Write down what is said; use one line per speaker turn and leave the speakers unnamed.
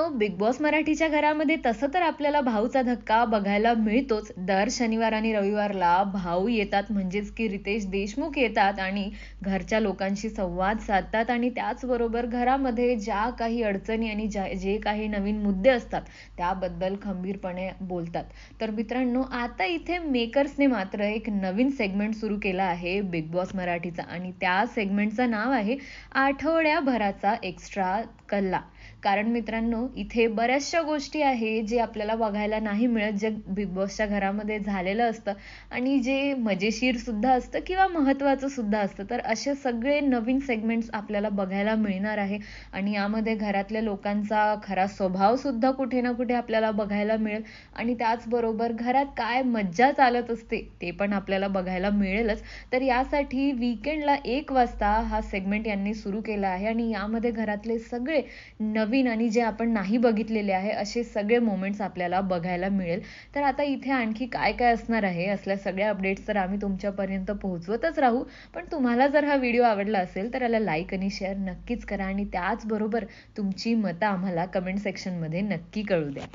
मित्रांनो big boss मराठीच्या घरामध्ये तसं तर आपल्याला भाऊचा धक्का बघायला मिळतोच. दर शनिवार आणि रविवारला भाऊ येतात म्हणजेच की रितेश देशमुख येतात आणि घरच्या लोकांशी संवाद साधतात आणि त्याचबरोबर घरामध्ये ज्या काही अडचणी आणि ज्या जे काही नवीन मुद्दे असतात त्याबद्दल खंबीरपणे बोलतात. तर मित्रांनो आता इथे मेकर्सने मात्र एक नवीन सेगमेंट सुरू केला आहे बिग बॉस मराठीचा आणि त्या सेगमेंटचं नाव आहे आठवड्याभराचा एक्स्ट्रा कल्ला. कारण मित्रांनो इथे बऱ्याचशा गोष्टी आहे जे आपल्याला बघायला नाही मिळत जे बिग बॉसच्या घरामध्ये झालेलं असतं. आणि जे मजेशीर सुद्धा असतं किंवा महत्त्वाचं सुद्धा असतं. तर असे सगळे नवीन सेगमेंट्स आपल्याला बघायला मिळणार आहे. आणि यामध्ये घरातल्या लोकांचा खरा स्वभाव सुद्धा कुठे ना कुठे आपल्याला बघायला मिळेल. आणि त्याचबरोबर घरात काय मज्जा चालत असते ते पण आपल्याला बघायला मिळेलच. तर यासाठी वीकेंडला एक वाजता हा सेगमेंट यांनी सुरू केला आहे. आणि यामध्ये घरातले सगळे नवीन आणि जे आपण नाही बघितलेले आहे असे सगळे मोमेंट्स आपल्याला बघायला मिळेल. तर आता इथे आणखी काय काय असणार आहे असल्या सगळ्या अपडेट्स तर आम्ही तुमच्यापर्यंत पोहोचवतच राहू. पण तुम्हाला जर हा व्हिडिओ आवडला असेल तर याला लाईक आणि शेअर नक्कीच करा. आणि त्याचबरोबर तुमची मतं आम्हाला कमेंट सेक्शनमध्ये नक्की कळू द्या.